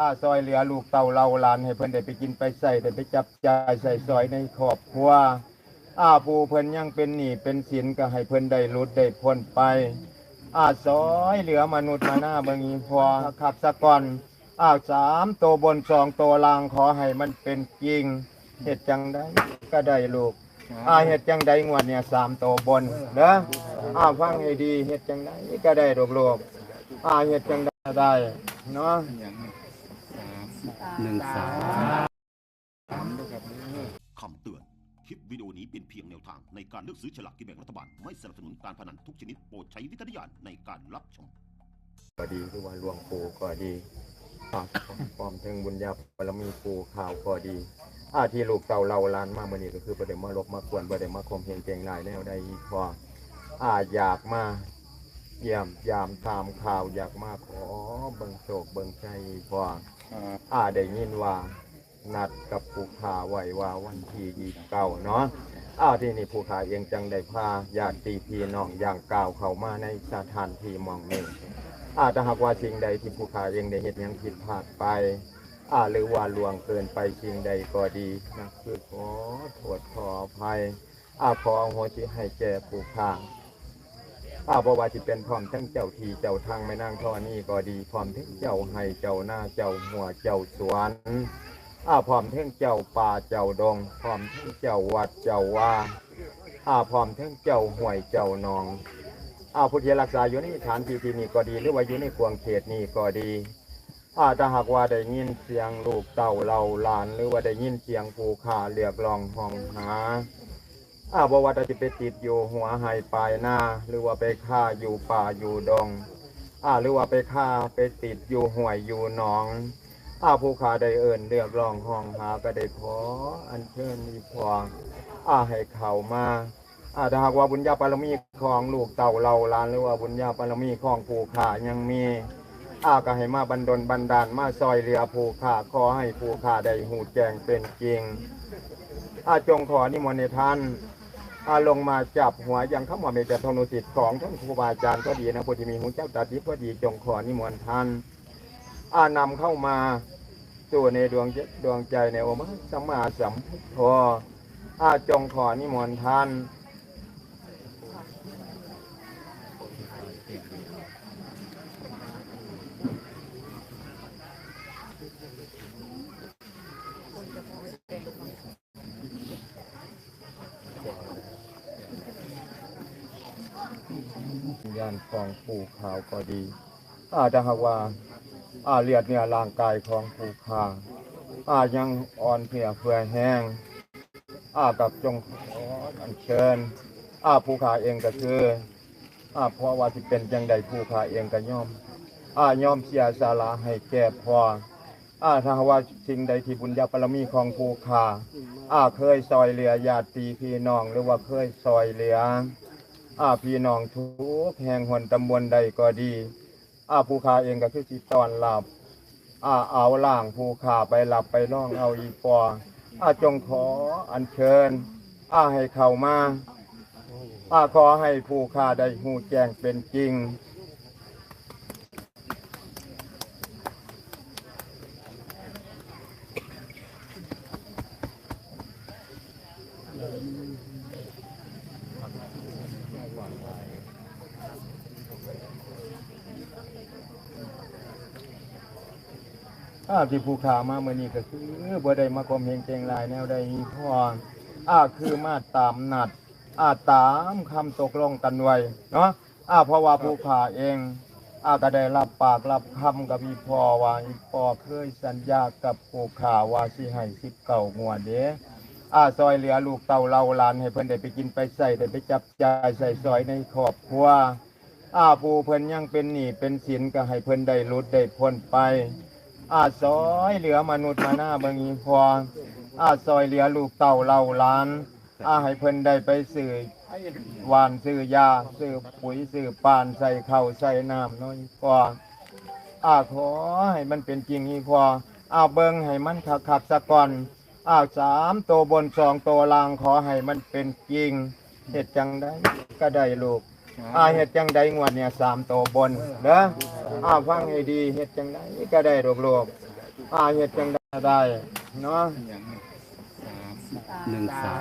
อาซอยเหลือลูกเต่าเราหลานให้เพิ่นได้ไปกินไปใส่ได้ไปจับจ่ายใส่ซอยในครอบครัวอาผู้เพิ่นยังเป็นหนี้เป็นสินก็ให้เพิ่นได้ลุดได้พ้นไป อาซอยเหลือมนุษย์มาหน้าเบิ่งอีพอขับสะก่อนอ้าสามตัวบนสองตัวล่างขอให้มันเป็นจริงเฮ็ดจังได้ก็ได้ลูกอาเฮ็ดจังได้งวดเนี่ยสามตัวบนเด้ออ้าฟังให้ดีเฮ็ดจังได้ก็ได้ลูกๆอาเฮ็ดจังได้ได้เนาะ หนึ่งสามคำเตือน คลิปวิดีโอนี้เป็นเพียงแนวทางในการเลือกซื้อฉลากกินแบ่งรัฐบาล ไม่สนับสนุนการพนันทุกชนิดโปรดใช้วิจารณญาณในการรับชม ก็ดีหรือว่าหลวงปู่ก็ดีปากพร้อมถึงบุญญาบารมีปู่ข่าวก็ดีอาที่ลูกเต่าเราลานมาเมื่อนี้ก็คือประเด็นมาลบมากวนประเด็นมาคมเพลงเก่งนายแนวใดพออาอยากมา เยี่ยมยามตามข่าวอยากมาขอเบิ่งโศกเบิ่งใจพออาได้ยินว่า นัดกับผู้ขาไว้ว่าวันที่ยี่เก้าเนาะอ้าวที่นี่ผู้ขาเองจังได้พาญาติพี่น้องอย่างกล่าวเข้ามาในสถานที่หมองนี้อาจจะหากว่าสิ่งใดที่ผู้ขาเองได้เห็นยังผิดพลาดไปอาหรือว่าลวงเกินไปสิ่งใดก็ดีนะคือขอโทษขออภัยอาขออโหสิให้แก่ผู้ขา อาบว่าที่เป็นพร้อมทั้งเจ้าทีเจ้าทางไม่นั่งท่อนี้ก็ดีพร้อมทั้งเจ้าให้เจ้าหน้าเจ้าหัวเจ้าสวนอาพร้อมทั้งเจ้าป่าเจ้าดงพร้อมทั้งเจ้าวัดเจ้าว่าอาพร้อมทั้งเจ้าห่วยเจ้าหนองอาผู้ที่รักษาอยู่ในฐานที่ที่นี่ก็ดี หรือว่าอยู่ในกวงเขตนี้ก็ดีอาถ้าหากว่าได้ยินเสียงลูกเต่าเราหลาน หรือว่าได้ยินเสียงผูขาเรียกร้องห้องหา อาบว่าจะไปติดอยู่หัวไห้ปลายหน้า หรือว่าไปฆ่าอยู่ป่าอยู่ดงอาหรือว่าไปฆ่าไปติดอยู่ห่วยอยู่หนองอาผู้ขาได้เอิญเรียกร้องห้องหาก็ได้ขออัญเชิญมีพวงอาให้เข้ามาอาถ้าหากว่าบุญญาปารมีของลูกเต่าเราลานหรือว่าบุญญาปารมีของผู้ขายังมีอาก็ให้มาบันดลบันดาลมาซอยเรือผู้ขาขอให้ผู้ขาได้หูแจงเป็นจริงอาจงขอนิมนต์ในท่าน อาลงมาจับหัวยังข้ามาเมตตาธนุสิทธิ์ของท่านครูบาอาจารย์ก็ดีนะพุที่มีหูเจ้าตาทิพย์ก็ดีจงขอนิมนต์ท่านอานำเข้ามาสู่ในดวงจิตดวงใจในอมะสัมมาสัมพุทโธอาจงขอนิมนต์ท่าน ยานของผู้ขาวก็ดีอาจจะหากว่าอาเลียดเนี่ยร่างกายของผู้ขาอายังอ่อนเพลียเฟื่อแห้งอากับจงขออัญเชิญ อาผูขาเองก็คืออาเพราะว่าที่เป็นจังใดผูขาเองก็ย่อม อายอมเสียสาระให้แก่พออาถ้าว่าสิ่งใดที่บุญญาปรมีของผูขาอาเคยซอยเหลือญาติพี่น้องหรือว่าเคยซอยเหลือ อาพี่น้องทุกแห่งหนตำบลใดก็ดีอาภูคาเองก็คือสิตอนหลับอาเอาล่างภูคาไปหลับไปล่องเอาอีปออาจงขออัญเชิญอาให้เข้ามาอาขอให้ภูคาได้หูแจ้งเป็นจริง อาที่ผู้ข่าวมาเมื่อนี้ก็คือบ่ได้มาความเห็นเจงลายแนวใดมีพออาคือมาตามนัดอาตามคำตกลงกันไว้เนาะอาเพราะว่าผู้ข่าเองอาก็ได้รับปากรับคำกับพี่พ่อว่าอีพ่อเคยสัญญากับผู้ข่าว่าสิให้สิบเก่างวดเด้อาซอยเหลือลูกเต่าเราหลานให้เพิ่นได้ไปกินไปใส่ได้ไปจับจ่ายใส่ซอยในครอบครัวอาผู้เพิ่นยังเป็นหนี้เป็นสินก็ให้เพิ่นได้หลุดได้พ้นไป อาซอยเหลือมนุษย์มาหน้าเบิงอีพออาซอยเหลือลูกเต่าเราล้าน อาให้เพิ่นได้ไปสื่อหวานสื่อยาสื่อปุ๋ยสื่อปานใส่เข้าใส่น้ำน้อยพออาขอให้มันเป็นจริงอีพออาเบิงให้มันคักคักสะก่อนอาสามตัวบนสองตัวล่างขอให้มันเป็นจริงเห็ดจังได้ก็ได้ลูก อาเห็ดจังใดงวดเนี่ยสามตัวบนเด้ออาฟังให้ดีเห็ดจังใดก็ได้รวบรวบอาเฮ็ดจังได้เนาะหนึ่งสาม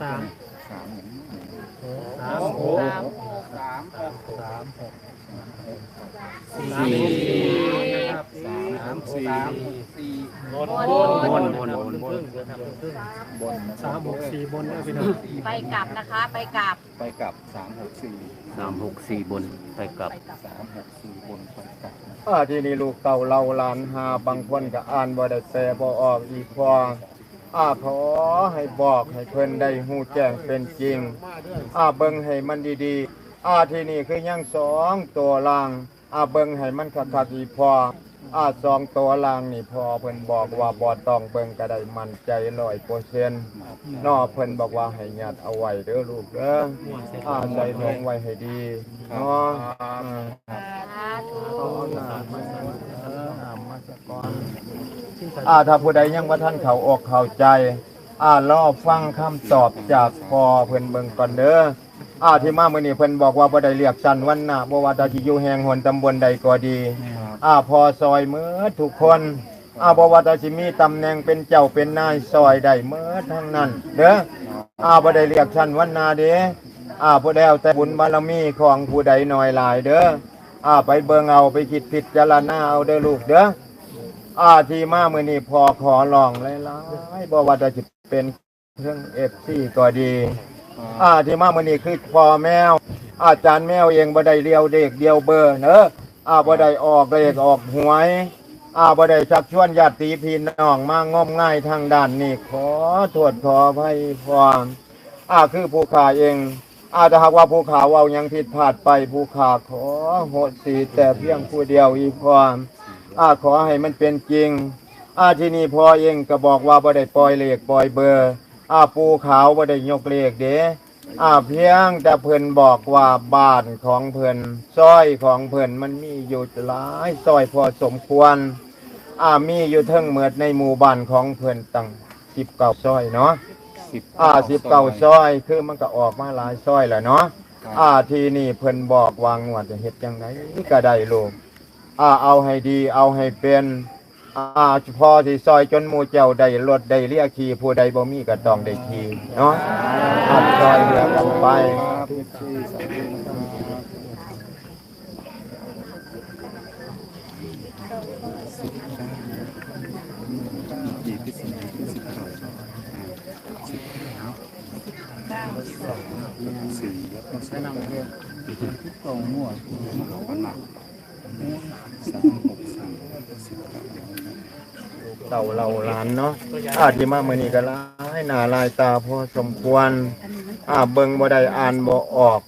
สามสามหกสามสามหกสี่นะครับสามสี่ บนบนบนบนบนบนสามหกสี่บนนะพี่น้องไปกลับนะคะ ไปกลับไปกับสามหกสี่สามหกสี่บนไปกลับสามหกสี่บนไปกับอาที่นี่ลูกเต่าเราหลานหาบางคนก็อ่านบ่ได้แปลบ่ออกอีพออาขอให้บอกให้เพิ่นได้ฮู้แจ้งเป็นจริง อาเบิ่งให้มันดีๆ อาที่นี่คือยังสองตัวล่าง อาเบิ่งให้มันคักๆอีพอ อาสองตัวล่างนี่พอเพิ่นบอกว่าบ่ต้องเบิ่งก็ได้มั่นใจ100%นอเพิ่นบอกว่าให้ยัดเอาไว้เด้อลูกเด้ออาใส่ลงไว้ให้ดีเนาะอืมสาธุอาถ้าผู้ใดยังว่าท่านเขาอกเข้าใจอ่ารอฟังคำตอบจากพอเพิ่นเบิ่งก่อนเด้ออ่าที่มามื้อนี้เพิ่นบอกว่าบ่ได้เรียกสั้นวันหน้าบ่ว่าจะสิอยู่แห่งหนตำบลใดก็ดี อาพอซอยเมือทุกคนอาบ่ว่าจะสิมีตำแหน่งเป็นเจ้าเป็นนายซอยได้มือทั้งนั้น เด้ออาบ่ได้เรียกสั้นวันนาเด้อ่าผู้ใดเอาแต่บุญบารมีของผู้ใดน้อยหลายเด้ออาไปเบิงเอาไปคิดพิดจารณาเอาเด้อลูกเด้ออาทีมามือนี้พอขอลองหลายๆบ่ว่าจะเป็นเครื่องเอฟซีก็ดีอาทีมามือนี้คือพอแมว อาจารย์แมวเองบ่ได้เลียวเด็กเดียวเบอร์เนอะ อาบ่ได้ออกเลขออกหวยอาบ่ได้ชักชวนญาติพี่น้องมางมง่ายทางด้านนี้ขอโทษขออภัยพรอาคือผู้ขาเองอาถ้าหากว่าผู้ขาเว้ายังผิดพลาดไปผู้ขาขอโหดสีแต่เพียงผู้เดียวอีกพรอาขอให้มันเป็นจริง อาที่นี่พอเองก็บอกว่าบ่ได้ปล่อยเลขปล่อยเบอร์ อาปูขาวบ่ได้ยกเลขเด้ อาเพียงแต่เพิ่นบอกว่าบ้านของเพิ่นซอยของเพิ่นมันมีอยู่หลายซอยพอสมควรอามีอยู่เทั้งเมือดในหมู่บ้านของเพิ่นตั้งสิบเก้าซอยเนาะสิบอ่าสิบเก้าซอยคือมันก็ออกมาหลายซอยแหละเนาะอ่าทีนี่เพิ่นบอกวางงวดจะเฮ็ดจังไดก็ได้ลูกอ่าเอาให้ดีเอาให้เป็น อ่าพอสิซอยจนหมู่เจ้าได้รถได้เรียกขี่ผู้ใดบ่มีก็ต้องได้ขี่เนาะอ่าซอยเหลือกันไปสี่แล้วก็สามตรงมั่วมันหนักสามหกสี่สิบเก้า เต่าเราหลานเนาะอาที่มามื้อนี้ก็หลายหน้าหลายตาพอสมควร อ่าเบิ่งบ่ได้อ่านบ่ออก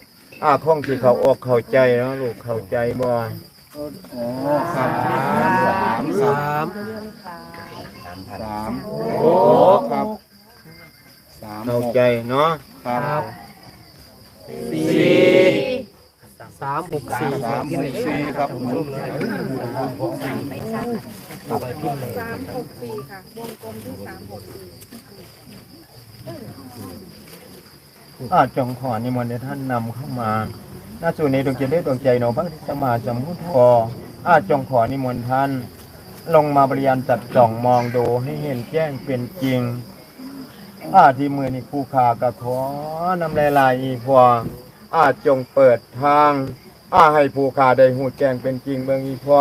อ่าคงสิเข้าอกเข้าใจเนาะลูกเข้าใจบ่อ๋อครับสามสามสามโอ้ครับสามเข้าหกใจเนาะครับสี่สามหกสี่สามหกสี่ครับ สามหกสี่ค่ะ วงกลมที่สามหกสี่อาจงขอนิมนต์ให้ท่านนำเข้ามาหน้าสู่ในดวงจิตได้ดวงใจหนอพระสมมาสัมพุทโธอาจงขอนิมนต์ท่าน ลงมาบริยานจัดจ่องมองดูให้เห็นแจ้งเป็นจริง อาที่มือนี่ผู้ขากระขอนำลายลายอีพออาจงเปิดทาง อาให้ผู้ขาได้หูแจ้งเป็นจริงเบืองอีพอ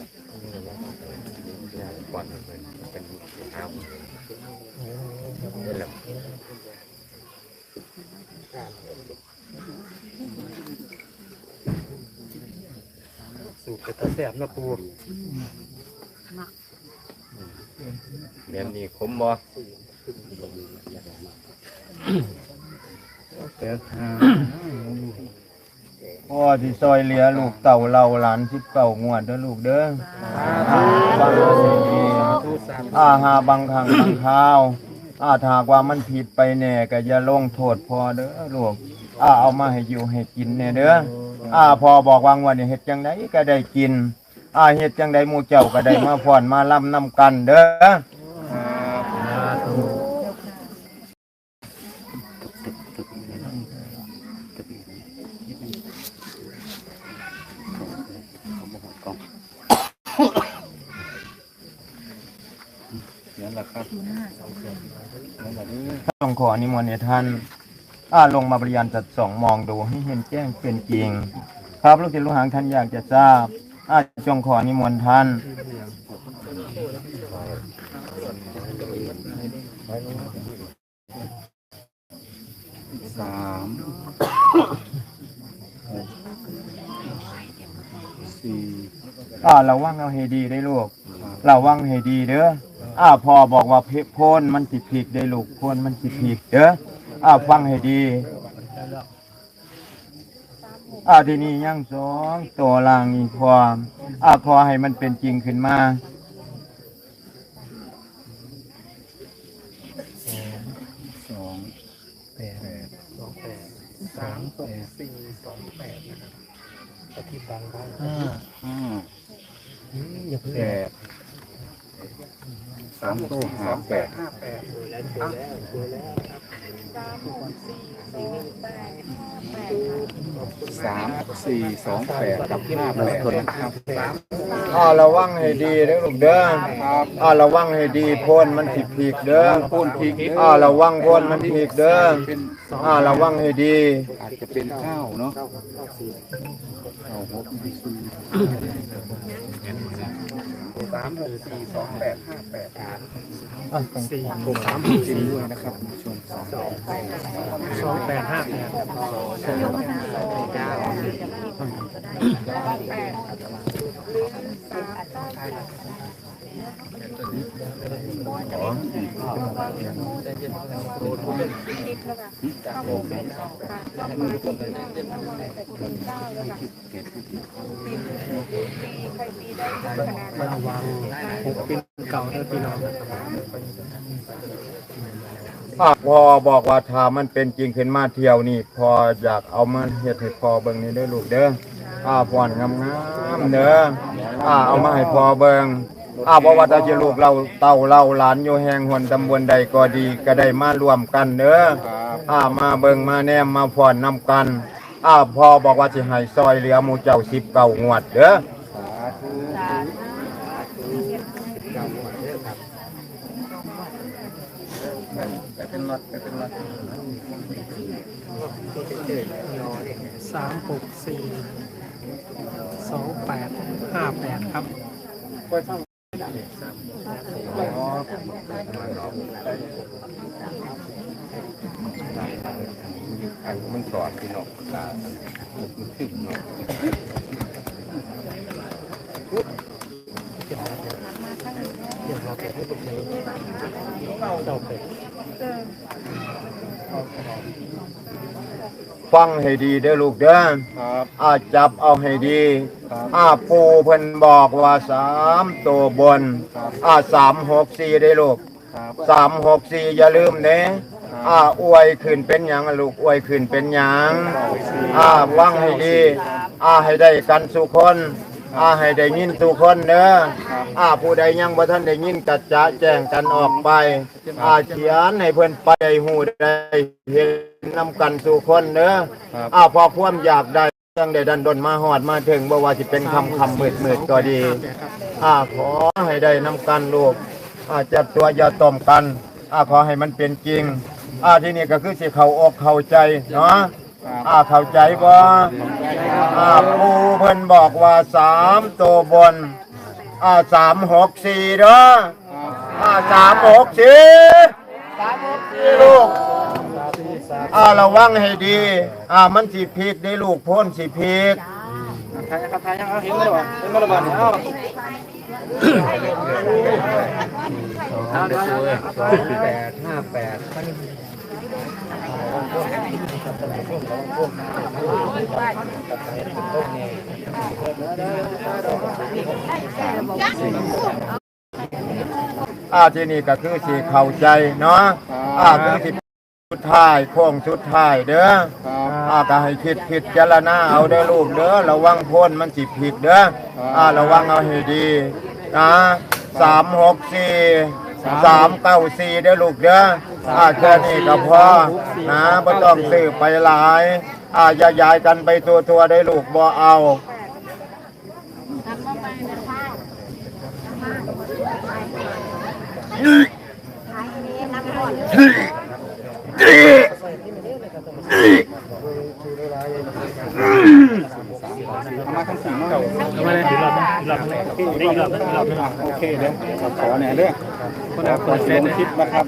ป็นเป็นน้ำนี่แหละสูตรตะแสบนะปูเมียนนี่คมบ่ พ่อที่ซอยเหลือลูกเต่าเราหลานสิบเก่างวดเด้อลูกเด้อฟังเอาดีๆอาหาบางครั้งบางคราว อาถากว่ามันผิดไปแน่ก็อย่าลงโทษพอเด้อลูกอาเอามาให้อยู่ให้กินแน่เด้ออาพอบอกวางวันนี้เฮ็ดจังไดก็ได้กินอาเฮ็ดจังไดหมู่เจ้าก็ได้มาฟ้อนมาล่ำนำกันเด้อ ต้องขออนิมนต์ให้ท่านอาลงมาบริยานจัดส่องมองดูให้เห็นแจ้งเป็นจริง ครับลูกศิษย์ลูกหางท่านอยากจะทราบ อาจงขออนิมนต์ท่านสามสี่อ่าระวังเอาให้ดีได้ลูกระวังให้ดีเด้อ อ่าพ่อบอกว่าเพโพนมันสิผิดได้ลูกโพนมันสิผิดเด้ออ่าฟังให้ดีอ่าทีนี้ยังสองตัวลางอีกพออ่าขอให้มันเป็นจริงขึ้นมาสองแปดสองแปดสามหกสี่สองแปดนะครับตะกี้บังบังห้าห้าอย่าเพิ่งแปด สามตัวหาแปดห้าแปดสามหกสี่สี่แปดห้าแปดค่ะสามสี่สองแปดกับห้าแปดนะครับอ่าระวังให้ดีเด้อลูกเด้ออ่าระวังให้ดีโพนมันสิผิดเด้อโคนพีกอ่าระวังโพนมันผิดเด้อเป็นอ่าระวังให้ดี อาจจะเป็นเก้าเนาะเก้าหก สามหกสี่สองแปดห้าแปดอะสี่หกสามสี่ด้วยนะครับคุณผู้ชมสองสองแปดห้าแปด ระวังหกเป็นเก่าเท่าพี่น้องอ่าพอบอกว่าถ้ามันเป็นจริงขึ้นมาเที่ยวนี่ พออยากเอามาเฮ็ดให้พอเบิ่งนี่เด้ลูกเด้ออ่าฟ้อนงามๆเด้ออ่าเอามาให้พอเบิ่ง อ่าบ่ว่าแต่จะลูกเราเต้าเราหลานอยู่แห่งหนตำบลใดก็ดีก็ได้มารวมกันเด้ออ่ามาเบิ่งมาแนมมาฟ้อนนำกันอ่าพอบอกว่าสิให้ซอยเหลือหมู่เจ้า19งวดเด้อสามหกสี่สองแปดห้าแปดครับ อันมันสอนพี่น้องตามันขึ้นเนาะฟังให้ดีเด้อลูกเด้อครับอาจับเอาให้ดีครับอาปูเพิ่นบอกว่าสามตัวบนครับอาสามหกสี่ได้ลูกครับ สามหกสี่อย่าลืมเด้อาอวยขึ้นเป็นหยังอะลูกอวยขึ้นเป็นหยังอาฟังให้ดีอาให้ได้กันสุคนอาให้ได้ยินทุกคนเด้ออาผู้ใดยังบ่ทันได้ยินกัจจะแจ้งกันออกไปอาเขียนให้เพิ่นไปได้หูได้เห็นนำกันสู่คนเด้อครับอาพอความอยากได้จังได้ดันดนมาหอดมาถึงบ่ว่าสิเป็นคำคำมืดมืดก็ดีอาขอให้ได้นำกันลูก อาจับตัวอย่าต้มกันอาขอให้มันเป็นจริงอาที่นี่ก็คือสิเขาอกเข้าใจเนาะอาเข้าใจบ่อาปูเพิ่นบอกว่าสามตัวบนอาสามหกสี่เด้ออาสามหกสี่สามหกสี่ลูกอาระวังให้ดีอ่ามันสิผิดได้ลูกพ้นสิผิดทายครับทายยังเห็นไหมวะเห็นไหมล่ะบ้าน เอาเอาเดี๋ยวสองแปดห้าแปดอ่าที่นี่ก็คือสีเข้าใจเนาะอ่าคือสิสุดท้ายโค้งสุดท้ายเด้อครับอ่าก็ให้คิดคิดเจารณาเอาเด้อลูกเด้อระวังพ้นมันสิผิดเด้อ อ่าระวังเอาให้ดีนะสามหกสี่สามเก้าสี่เด้อลูกเด้ออ่าแค่นี้ก็พอนะไม่ต้องซื้อไปหลายอ่าอย่าย้ายกันไปตัวตัวๆได้ลูกบ่เอา เอามาทั้งสี่เนาะเอามาเลยอีกรอบอีกรอบอีกรอบอีกรอบโอเคเด้อขอเนี่ยเรื่อคนละเปิดเฟซคลิปนะครับ